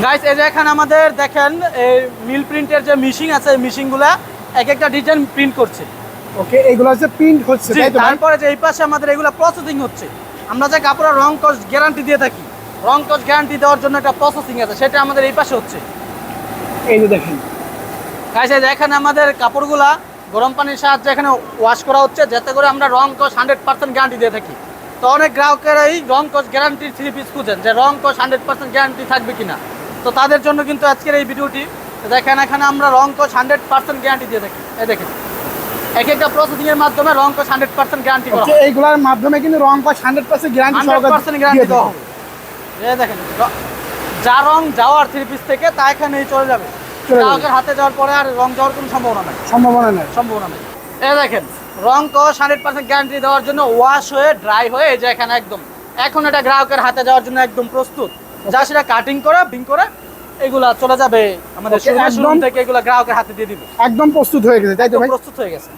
Guys এই যে এখানে আমাদের দেখেন এই মিল প্রিন্টের যে মিশিং আছে এই মিশিংগুলা এক একটা ডিজাইন প্রিন্ট করছে। ওকে এগুলো হচ্ছে প্রিন্ট হচ্ছে? তারপরে যে এই পাশে আমাদের এগুলো প্রসেসিং হচ্ছে। আমরা যে কাপড়ের রং কস গ্যারান্টি দিয়ে থাকি রং কস গ্যারান্টি দেওয়ার জন্য একটা প্রসেসিং আছে সেটা আমাদের এই পাশে হচ্ছে। এই যে দেখেন। গাইস এই যে এখানে আমাদের কাপড়গুলা গরম পানির সাহায্যে এখানে ওয়াশ করা হচ্ছে যাতে করে আমরা রং কস হান্ড্রেড পার্সেন্ট গ্যারান্টি দিয়ে থাকি। তো অনেক গ্রাহকেরা এই রং কস গ্যারান্টি থ্রি পিস খুঁজেন যে রং কস হান্ড্রেড পার্সেন্ট গ্যারান্টি থাকবে কিনা। তো তাদের জন্য কিন্তু আজকের এই ভিডিওটি দেখেন এখানে আমরা রং কস হান্ড্রেড পার্সেন্ট গ্যারান্টি দিয়ে থাকি এই দেখেন এক একটা প্রসেসিং এর মাধ্যমে রং কস হান্ড্রেড পার্সেন্ট গ্যারান্টি করা এইগুলোর মাধ্যমে কিন্তু রং pass hundred percent guarantee hundred percent guarantee দেওয়া হবে। দেখেন যা রং যাওয়ার থ্রি পিস থেকে তা এখানেই চলে যাবে। গ্রাহকের হাতে যাওয়ার পরে আর রং যাওয়ার কোনো সম্ভাবনা নাই। সম্ভাবনা নেই। সম্ভাবনা নেই। এই দেখেন রং কস হান্ড্রেড পার্সেন্ট গ্যারান্টি দেওয়ার জন্য ওয়াশ হয়ে ড্রাই হয়ে যে এখানে একদম এখন এটা গ্রাহকের হাতে যাওয়ার জন্য একদম প্রস্তুত। যা সেটা কাটিং করা বিং করা এগুলা চলে যাবে আমাদের শোরুম থেকে এগুলা গ্রাহকের হাতে দিয়ে দিবে। একদম প্রস্তুত হয়ে গেছে তাই তো ভাই? প্রস্তুত হয়ে গেছে।